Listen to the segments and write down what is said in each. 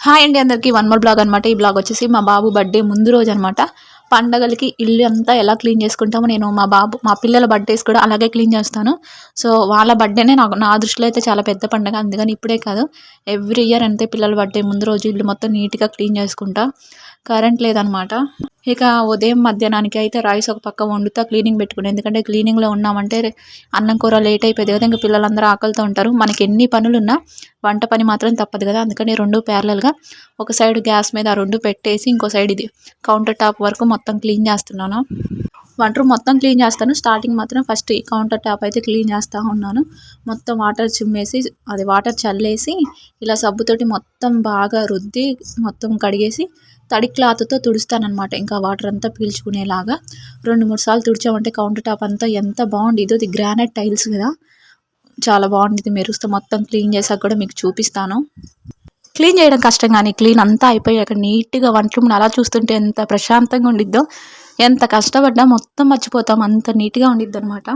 Hi అండి అందరికీ one more blog అనమాట ఈ బ్లాగ్ వచ్చేసి మా బాబు బర్త్డే ముందు రోజు అనమాట పండగలకి ఇల్లు అంతా ఎలా క్లీన్ చేసుకుంటామో నేను మా బాబు మా పిల్లల బర్త్డేస్ కూడా అలాగే క్లీన్ చేస్తాను. సో వాళ్ళ బర్త్డేనే నాకు నా దృష్టిలో అయితే చాలా పెద్ద పండగ. అందుకని ఇప్పుడే కాదు ఎవ్రీ ఇయర్ అంతే పిల్లల బర్త్డే ముందు రోజు ఇల్లు మొత్తం నీట్గా క్లీన్ చేసుకుంటా. కరెంట్ లేదనమాట ఇక ఉదయం మధ్యాహ్నానికి అయితే రైస్ ఒక పక్క వండుతా క్లీనింగ్ పెట్టుకుని. ఎందుకంటే క్లీనింగ్లో ఉన్నామంటే అన్నం కూర లేట్ అయిపోయింది కదా ఇంకా పిల్లలందరూ ఆకలితో ఉంటారు. మనకి ఎన్ని పనులున్నా వంట పని మాత్రం తప్పదు కదా. అందుకని రెండు ప్యారలల్గా ఒక సైడ్ గ్యాస్ మీద రెండు పెట్టేసి ఇంకో సైడ్ ఇది కౌంటర్ టాప్ వరకు మొత్తం క్లీన్ చేస్తున్నాను. వంట రూమ్ మొత్తం క్లీన్ చేస్తాను. స్టార్టింగ్ మాత్రం ఫస్ట్ ఈ కౌంటర్ టాప్ అయితే క్లీన్ చేస్తూ ఉన్నాను. మొత్తం వాటర్ చిమ్మేసి అది వాటర్ చల్లేసి ఇలా సబ్బుతోటి మొత్తం బాగా రుద్ది మొత్తం కడిగేసి తడి క్లాత్తో తుడుస్తానమాట ఇంకా వాటర్ అంతా పీల్చుకునేలాగా రెండు మూడు సార్లు తుడిచామంటే కౌంటర్ టాప్ అంతా ఎంత బాగుంది. ఇది గ్రానైట్ టైల్స్ కదా. చాలా బాగుంది మెరుస్తూ మొత్తం క్లీన్ చేసాక కూడా మీకు చూపిస్తాను. క్లీన్ చేయడం కష్టం కానీ క్లీన్ అంతా అయిపోయాక నీట్గా వంట రూమ్ని అలా చూస్తుంటే ఎంత ప్రశాంతంగా ఉండిద్దో ఎంత కష్టపడ్డా మొత్తం మర్చిపోతాం. అంత నీట్గా ఉండిద్ది అనమాట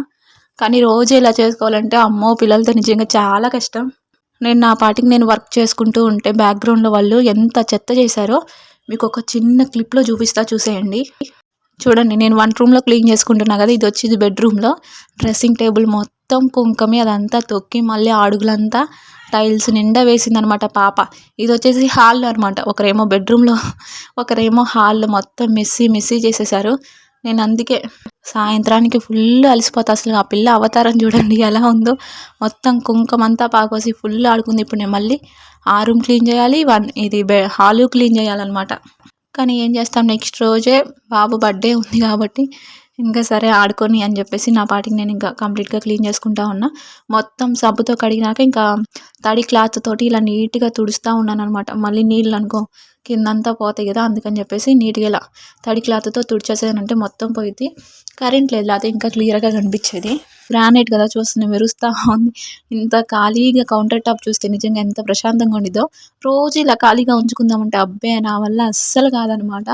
కానీ రోజు ఇలా చేసుకోవాలంటే అమ్మో పిల్లలతో నిజంగా చాలా కష్టం. నేను నా పాటికి నేను వర్క్ చేసుకుంటూ ఉంటే బ్యాక్గ్రౌండ్లో వాళ్ళు ఎంత చెత్త చేశారో మీకు ఒక చిన్న క్లిప్లో చూపిస్తా చూసేయండి. చూడండి నేను వన్ రూమ్లో క్లీన్ చేసుకుంటున్నా కదా ఇది వచ్చేది బెడ్రూమ్లో డ్రెస్సింగ్ టేబుల్ మొత్తం కుంకమి అదంతా తొక్కి మళ్ళీ అడుగులంతా టైల్స్ నిండా వేసిందనమాట పాప. ఇది వచ్చేసి హాల్లో అనమాట. ఒకరేమో బెడ్రూమ్లో ఒకరేమో హాల్లో మొత్తం మిస్సీ మిస్సీ చేసేసారు. నేను అందుకే సాయంత్రానికి ఫుల్ అలసిపోతా. అసలు ఆ పిల్ల అవతారం చూడండి ఎలా ఉందో. మొత్తం కుంకుమంతా పాకోసి ఫుల్ ఆడుకుంది. ఇప్పుడు నేను మళ్ళీ ఆ రూమ్ క్లీన్ చేయాలి వన్ ఇది బె హాలు క్లీన్ చేయాలన్నమాట. కానీ ఏం చేస్తాం నెక్స్ట్ రోజే బాబు బర్త్డే ఉంది కాబట్టి ఇంకా సరే ఆడుకొని అని చెప్పేసి నా పాటికి నేను ఇంకా కంప్లీట్గా క్లీన్ చేసుకుంటా ఉన్నా. మొత్తం సబ్బుతో కడిగినాక ఇంకా తడి క్లాత్ తోటి ఇలా నీట్గా తుడుస్తూ ఉన్నాను అనమాట మళ్ళీ నీళ్ళు అనుకో కిందంతా పోతాయి కదా అందుకని చెప్పేసి నీట్గా ఇలా తడి క్లాత్తో తుడిచేసేదంటే మొత్తం పోయింది కరెంట్ లేదు లేకపోతే ఇంకా క్లియర్గా కనిపించేది. గ్రానైట్ కదా చూస్తున్నా మెరుస్తూ ఉంది. ఇంత ఖాళీగా కౌంటర్ టాప్ చూస్తే నిజంగా ఎంత ప్రశాంతంగా ఉండిద్దో. రోజు ఇలా ఖాళీగా ఉంచుకుందామంటే అబ్బే నా వల్ల అస్సలు కాదనమాట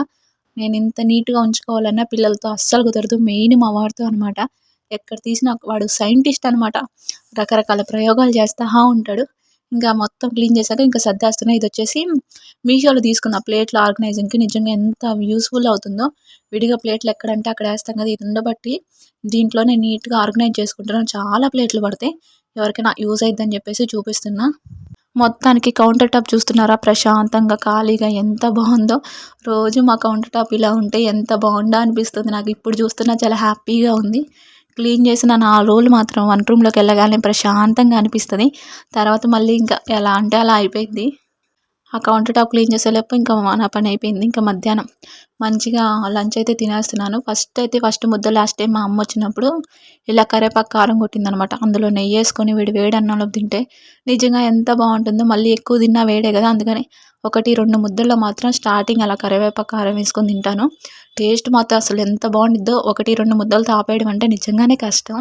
నేను ఇంత నీట్గా ఉంచుకోవాలన్నా పిల్లలతో అస్సలు కుదరదు. మెయిన్ మా వాడితో అనమాట ఎక్కడ తీసినా వాడు సైంటిస్ట్ అనమాట రకరకాల ప్రయోగాలు చేస్తూ ఉంటాడు. ఇంకా మొత్తం క్లీన్ చేశాక ఇంకా సర్దేస్తున్నా. ఇది వచ్చేసి మీషోలో తీసుకున్న ప్లేట్ల ఆర్గనైజింగ్కి నిజంగా ఎంత యూస్ఫుల్ అవుతుందో. విడిగా ప్లేట్లు ఎక్కడంటే అక్కడ వేస్తాం కదా ఇది ఉండబట్టి దీంట్లోనే నీట్గా ఆర్గనైజ్ చేసుకుంటున్నాను చాలా ప్లేట్లు పడతాయి. ఎవరికైనా యూజ్ అయిద్దని చెప్పేసి చూపిస్తున్నా. మొత్తానికి కౌంటర్ టాప్ చూస్తున్నారా? ప్రశాంతంగా ఖాళీగా ఎంత బాగుందో. రోజు మా కౌంటర్ టాప్ ఇలా ఉంటే ఎంత బాగుండా అనిపిస్తుంది. నాకు ఇప్పుడు చూస్తున్నా చాలా హ్యాపీగా ఉంది. క్లీన్ చేసిన నాలుగు రోజులు మాత్రం వన్ రూమ్లోకి వెళ్ళగానే ప్రశాంతంగా అనిపిస్తుంది. తర్వాత మళ్ళీ ఇంకా ఎలా అంటే అలా అయిపోయింది. ఆ కౌంటర్ టాప్ క్లీన్ చేసేలోపు ఇంకా నా పని అయిపోయింది ఇంకా మధ్యాహ్నం. మంచిగా లంచ్ అయితే తినేస్తున్నాను. ఫస్ట్ అయితే ఫస్ట్ ముద్ద లాస్ట్ టైం మా అమ్మ వచ్చినప్పుడు ఇలా కరేపాకు కారం కొట్టిందనమాట. అందులో నెయ్యి వేసుకొని వేడి వేడి అన్నంలో తింటే నిజంగా ఎంత బాగుంటుందో మళ్ళీ ఎక్కువ తిన్నా వేడే కదా. అందుకని ఒకటి రెండు ముద్దల్లో మాత్రం స్టార్టింగ్ అలా కరివేపాకు కారం వేసుకొని తింటాను. టేస్ట్ మాత్రం అసలు ఎంత బాగుండిద్దో ఒకటి రెండు ముద్దలు తాపేయడం అంటే నిజంగానే కష్టం.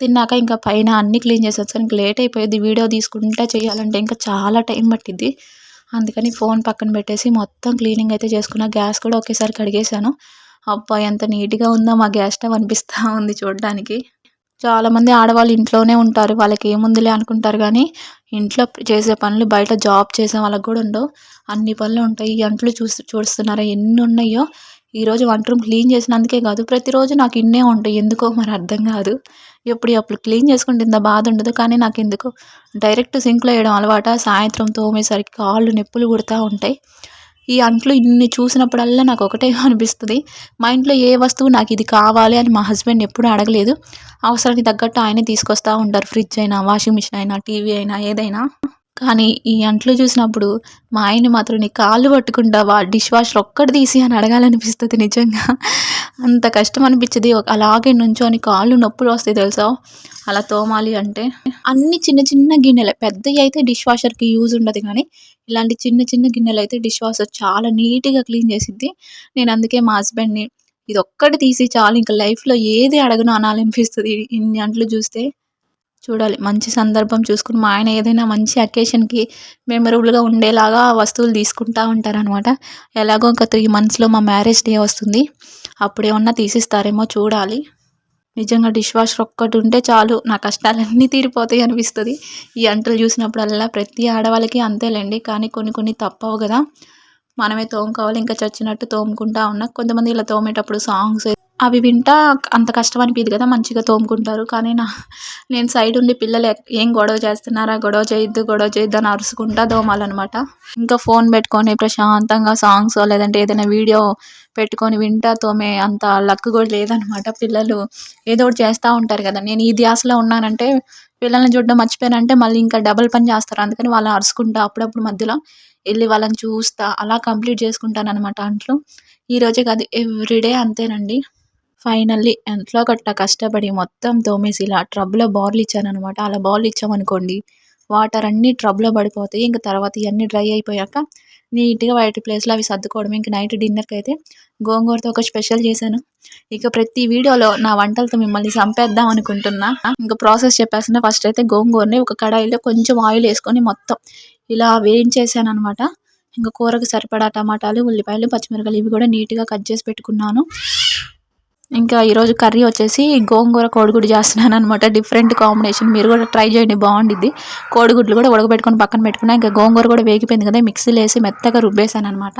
తిన్నాక ఇంకా పైన అన్నీ క్లీన్ చేసేసి ఇంకా లేట్ అయిపోయింది. వీడియో తీసుకుంటా చేయాలంటే ఇంకా చాలా టైం పట్టిద్ది. అందుకని ఫోన్ పక్కన పెట్టేసి మొత్తం క్లీనింగ్ అయితే చేసుకున్న గ్యాస్ కూడా ఒకేసారి కడిగేశాను. అబ్బా ఎంత నీట్గా ఉందో మా గ్యాస్ స్టవ్ అనిపిస్తూ ఉంది చూడడానికి. చాలామంది ఆడవాళ్ళు ఇంట్లోనే ఉంటారు వాళ్ళకి ఏముందిలే అనుకుంటారు కానీ ఇంట్లో చేసే పనులు బయట జాబ్ చేసే వాళ్ళకి కూడా ఉండవు. అన్ని పనులు ఉంటాయి ఈ అంట్లు చూసి చూస్తున్నారా ఎన్ని ఉన్నాయో ఈరోజు వంట రూమ్ క్లీన్ చేసినందుకే కాదు ప్రతిరోజు నాకు ఇన్నే ఉంటాయి ఎందుకో మరి అర్థం కాదు. ఎప్పుడు అప్పుడు క్లీన్ చేసుకుంటే ఇంత బాధ ఉండదు కానీ నాకు ఎందుకు డైరెక్ట్ సింక్లో వేయడం అలవాట? సాయంత్రం తోమేసరికి కాళ్ళు నొప్పులు కుడుతూ ఉంటాయి. ఈ అంట్లు ఇన్ని చూసినప్పుడల్లా నాకు ఒకటే అనిపిస్తుంది. మా ఇంట్లో ఏ వస్తువు నాకు ఇది కావాలి అని మా హస్బెండ్ ఎప్పుడూ అడగలేదు. అవసరానికి తగ్గట్టు ఆయనే తీసుకొస్తూ ఉంటారు. ఫ్రిడ్జ్ అయినా వాషింగ్ మిషన్ అయినా టీవీ అయినా ఏదైనా. కానీ ఈ అంట్లు చూసినప్పుడు మా ఆయన్ని మాత్రం నీ కాళ్ళు పట్టుకుంటావా? డిష్ వాషర్ ఒక్కటి తీసి అని అడగాలనిపిస్తుంది నిజంగా. అంత కష్టం అనిపించింది. అలాగే నుంచొని కాళ్ళు నొప్పులు వస్తాయి తెలుసా? అలా తోమాలి అంటే. అన్ని చిన్న చిన్న గిన్నెలే. పెద్దవి అయితే డిష్ వాషర్కి యూజ్ ఉండదు కానీ ఇలాంటి చిన్న చిన్న గిన్నెలు అయితే డిష్ వాషర్ చాలా నీట్గా క్లీన్ చేసిద్ది. నేను అందుకే మా హస్బెండ్ని ఇది ఒక్కటి తీసి చాలు ఇంకా లైఫ్లో ఏది అడగను అనాలనిపిస్తుంది. ఇన్ని అంట్లు చూస్తే చూడాలి. మంచి సందర్భం చూసుకుని మా ఆయన ఏదైనా మంచి అకేషన్కి మెమరబుల్గా ఉండేలాగా వస్తువులు తీసుకుంటూ ఉంటారనమాట ఎలాగో ఇంకా త్రీ మంత్స్లో మా మ్యారేజ్ డే వస్తుంది. అప్పుడేమన్నా తీసిస్తారేమో చూడాలి. నిజంగా డిష్ వాషర్ ఒక్కటి ఉంటే చాలు. నా కష్టాలన్నీ తీరిపోతాయి అనిపిస్తుంది. ఈ అంటలు చూసినప్పుడల్లా ప్రతి ఆడవాళ్ళకి అంతేలేండి. కానీ కొన్ని కొన్ని తప్పవు కదా. మనమే తోముకోవాలి. ఇంకా చచ్చినట్టు తోముకుంటా ఉన్నా కొంతమంది ఇలా తోమేటప్పుడు సాంగ్స్ అవి వింటా అంత కష్టం అనిపించదు కదా మంచిగా తోముకుంటారు. కానీ నా నేను సైడ్ ఉండి పిల్లలు ఏం గొడవ చేస్తున్నారా గొడవ చేయొద్దు గొడవ చేయొద్దు అని అరుచుకుంటా దోమాలన్నమాట. ఇంకా ఫోన్ పెట్టుకొని ప్రశాంతంగా సాంగ్స్ లేదంటే ఏదైనా వీడియో పెట్టుకొని వింటా తోమే అంత లక్ కూడా లేదనమాట పిల్లలు. ఏదో ఒకటి చేస్తూ ఉంటారు కదా. నేను ఈ ధ్యాసలో ఉన్నానంటే పిల్లల్ని చూడడం మర్చిపోయానంటే మళ్ళీ ఇంకా డబల్ పని చేస్తారు. అందుకని వాళ్ళని అరుచుకుంటా అప్పుడప్పుడు మధ్యలో వెళ్ళి వాళ్ళని చూస్తా అలా కంప్లీట్ చేసుకుంటాను అనమాట అంట్లో ఈరోజే కాదు ఎవ్రీడే అంతేనండి. ఫైనల్లీ ఎంతలో గట్ట కష్టపడి మొత్తం తోమేసి ఇలా ట్రబ్లో బార్లు ఇచ్చానమాట అలా బార్లు ఇచ్చామనుకోండి వాటర్ అన్నీ ట్రబ్లో పడిపోతాయి. ఇంకా తర్వాత ఇవన్నీ డ్రై అయిపోయాక నీట్గా వాటి ప్లేస్లో అవి సర్దుకోవడం ఇంక నైట్ డిన్నర్కి అయితే గోంగూరతో ఒక స్పెషల్ చేశాను. ఇక ప్రతి వీడియోలో నా వంటలతో మిమ్మల్ని చంపేద్దాం అనుకుంటున్నా. ఇంకా ప్రాసెస్ చెప్పేస్తున్నా. ఫస్ట్ అయితే గోంగూరని ఒక కడాయిలో కొంచెం ఆయిల్ వేసుకొని మొత్తం ఇలా వేయించేసాను అనమాట ఇంకా కూరకు సరిపడా టమాటాలు ఉల్లిపాయలు పచ్చిమిరపకాయలు ఇవి కూడా నీట్గా కట్ చేసి పెట్టుకున్నాను. ఇంకా ఈరోజు కర్రీ వచ్చేసి గోంగూర కోడిగుడ్డు చేస్తున్నాను అనమాట డిఫరెంట్ కాంబినేషన్ మీరు కూడా ట్రై చేయండి బాగుండిద్ది. కోడిగుడ్లు కూడా ఉడకబెట్టుకొని పక్కన పెట్టుకున్నా ఇంకా గోంగూర కూడా వేగిపోయింది కదా మిక్సీలో వేసి మెత్తగా రుబ్బేశాను అనమాట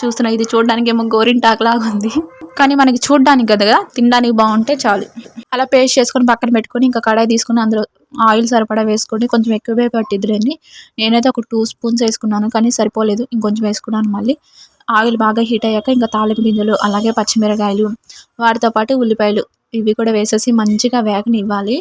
చూస్తున్నా ఇది చూడడానికి ఏమో గోరింటాకులాగా ఉంది కానీ మనకి చూడడానికి కదా తినడానికి బాగుంటే చాలు. అలా పేస్ట్ చేసుకొని పక్కన పెట్టుకొని ఇంకా కడాయి తీసుకుని అందులో ఆయిల్ సరిపడా వేసుకొని కొంచెం ఎక్కువే పట్టిద్దులేండి నేనైతే ఒక టూ స్పూన్స్ వేసుకున్నాను కానీ సరిపోలేదు. ఇంకొంచెం వేసుకున్నాను మళ్ళీ. ఆయిల్ బాగా హీట్ అయ్యాక ఇంకా తాలింపు గింజలు అలాగే పచ్చిమిరకాయలు వాటితో పాటు ఉల్లిపాయలు ఇవి కూడా వేసేసి మంచిగా వేగనివ్వాలి.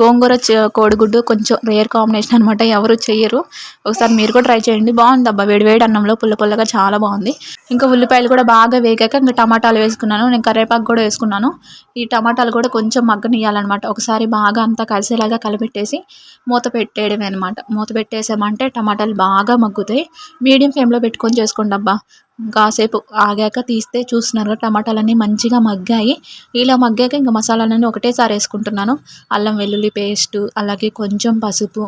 గోంగూర కోడిగుడ్డు కొంచెం రేర్ కాంబినేషన్ అనమాట ఎవరు చెయ్యరు. ఒకసారి మీరు కూడా ట్రై చేయండి బాగుంది అబ్బా వేడి వేడి అన్నంలో పుల్ల పుల్లగా చాలా బాగుంది. ఇంకా ఉల్లిపాయలు కూడా బాగా వేగాక ఇంకా టమాటాలు వేసుకున్నాను. నేను కరివేపాకు కూడా వేసుకున్నాను. ఈ టమాటాలు కూడా కొంచెం మగ్గనియాలన్నమాట ఒకసారి బాగా అంతా కలిసేలాగా కలిపెట్టేసి మూత పెట్టేయడమే అనమాట మూత పెట్టేసామంటే టమాటాలు బాగా మగ్గుతాయి. మీడియం ఫ్లేమ్లో పెట్టుకొని చేసుకోండి అబ్బా కాసేపు ఆగాక తీస్తే చూస్తున్నారు టమాటాలన్నీ మంచిగా మగ్గాయి. ఇలా మగ్గాక ఇంకా మసాలాలన్నీ ఒకటేసారి వేసుకుంటున్నాను. అల్లం వెల్లుల్లి పేస్టు అలాగే కొంచెం పసుపు.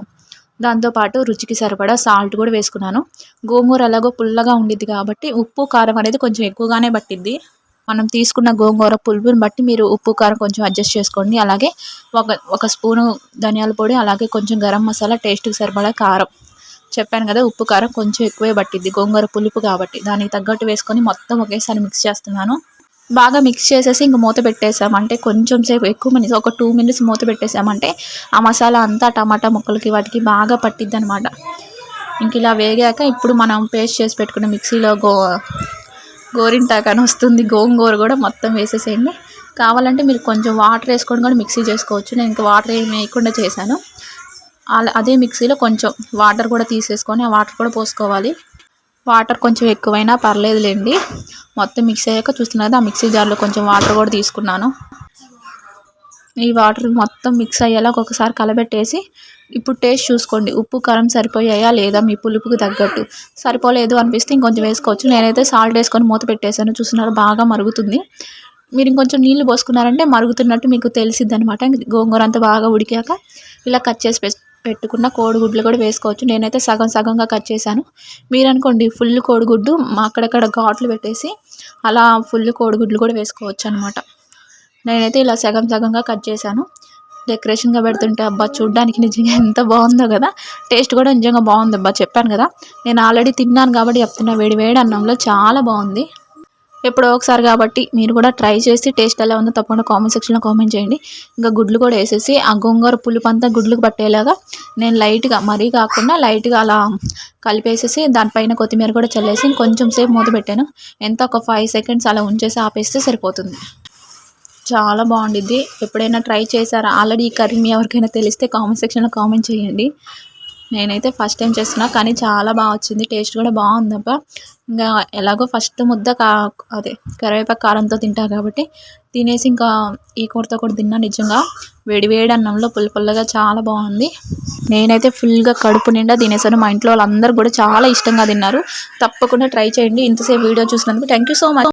దాంతోపాటు రుచికి సరిపడా సాల్ట్ కూడా వేసుకున్నాను. గోంగూర ఎలాగో పుల్లగా ఉండిద్ది కాబట్టి ఉప్పు కారం అనేది కొంచెం ఎక్కువగానే పట్టిద్ది. మనం తీసుకున్న గోంగూర పులుపుని బట్టి మీరు ఉప్పు కారం కొంచెం అడ్జస్ట్ చేసుకోండి. అలాగే ఒక ఒక స్పూను ధనియాల పొడి అలాగే కొంచెం గరం మసాలా టేస్ట్కి సరిపడా కారం. చెప్పాను కదా ఉప్పు కారం కొంచెం ఎక్కువే పట్టిద్ది గోంగూర పులుపు కాబట్టి. దానికి తగ్గట్టు వేసుకొని మొత్తం ఒకేసారి మిక్స్ చేస్తున్నాను. బాగా మిక్స్ చేసేసి ఇంక మూత పెట్టేసామంటే కొంచెం సేపు ఎక్కువ మినిట్స్ ఒక టూ మినిట్స్ మూత పెట్టేసామంటే ఆ మసాలా అంతా టమాటా ముక్కలకి వాటికి బాగా పట్టిద్ది అనమాట ఇంక ఇలా వేగాక ఇప్పుడు మనం పేస్ట్ చేసి పెట్టుకున్న మిక్సీలో గో గోరింటాకు అని వస్తుంది గోంగూర కూడా మొత్తం వేసేసేయండి. కావాలంటే మీరు కొంచెం వాటర్ వేసుకొని కూడా మిక్సీ చేసుకోవచ్చు. నేను ఇంకా వాటర్ ఏమి వేయకుండా చేశాను. అలా అదే మిక్సీలో కొంచెం వాటర్ కూడా తీసేసుకొని ఆ వాటర్ కూడా పోసుకోవాలి. వాటర్ కొంచెం ఎక్కువైనా పర్లేదులేండి. మొత్తం మిక్స్ అయ్యాక చూస్తున్నారు ఆ మిక్సీ జార్లో కొంచెం వాటర్ కూడా తీసుకున్నాను. ఈ వాటర్ మొత్తం మిక్స్ అయ్యేలా ఒకసారి కలబెట్టేసి ఇప్పుడు టేస్ట్ చూసుకోండి. ఉప్పు కారం సరిపోయాయా లేదా మీ పులుపుకి తగ్గట్టు. సరిపోలేదు అనిపిస్తే ఇంకొంచెం వేసుకోవచ్చు. నేనైతే సాల్ట్ వేసుకొని మూత పెట్టేశాను. చూస్తున్నారు బాగా మరుగుతుంది. మీరు ఇంకొంచెం నీళ్ళు పోసుకున్నారంటే మరుగుతున్నట్టు మీకు తెలిసిద్ది అనమాట గోంగూర అంతా బాగా ఉడికాక ఇలా కట్ చేసి పెట్టుకున్న కోడిగుడ్లు కూడా వేసుకోవచ్చు. నేనైతే సగం సగంగా కట్ చేశాను. మీరు అనుకోండి ఫుల్ కోడిగుడ్డు మా అక్కడక్కడ ఘాట్లు పెట్టేసి అలా ఫుల్ కోడిగుడ్లు కూడా వేసుకోవచ్చు అనమాట నేనైతే ఇలా సగం సగంగా కట్ చేశాను. డెకరేషన్గా పెడుతుంటే అబ్బా చూడ్డానికి నిజంగా ఎంత బాగుందో కదా. టేస్ట్ కూడా నిజంగా బాగుంది అబ్బా చెప్పాను కదా. నేను ఆల్రెడీ తిన్నాను కాబట్టి చెప్తున్నా వేడి వేడి అన్నంలో చాలా బాగుంది. ఎప్పుడో ఒకసారి కాబట్టి మీరు కూడా ట్రై చేసి టేస్ట్ ఎలా ఉందో తప్పకుండా కామెంట్ సెక్షన్లో కామెంట్ చేయండి. ఇంకా గుడ్లు కూడా వేసేసి ఆ గోంగూర పులుపు అంతా గుడ్లకు పట్టేలాగా నేను లైట్గా మరీ కాకుండా లైట్గా అలా కలిపేసేసి దానిపైన కొత్తిమీర కూడా చల్లేసి కొంచెం సేపు మూత పెట్టాను. ఎంత ఒక ఫైవ్ సెకండ్స్ అలా ఉంచేసి ఆపేస్తే సరిపోతుంది. చాలా బాగుండిద్ది. ఎప్పుడైనా ట్రై చేశారా? ఆల్రెడీ ఈ కర్రీ మీ ఎవరికైనా తెలిస్తే కామెంట్ సెక్షన్లో కామెంట్ చేయండి. నేనైతే ఫస్ట్ టైం చేస్తున్నా కానీ చాలా బాగా వచ్చింది టేస్ట్ కూడా బాగుందబ్బా. ఇంకా ఎలాగో ఫస్ట్ ముద్ద కా అదే కరివేపాకు కారంతో తింటా కాబట్టి తినేసి ఇంకా ఈ కూరతో కూడా తిన్నా నిజంగా. వేడి వేడి అన్నంలో పుల్ల పుల్లగా చాలా బాగుంది. నేనైతే ఫుల్గా కడుపు నిండా తినేసాను. మా ఇంట్లో వాళ్ళందరూ కూడా చాలా ఇష్టంగా తిన్నారు. తప్పకుండా ట్రై చేయండి. ఇంతసేపు వీడియో చూసినందుకు థ్యాంక్ యూ సో మచ్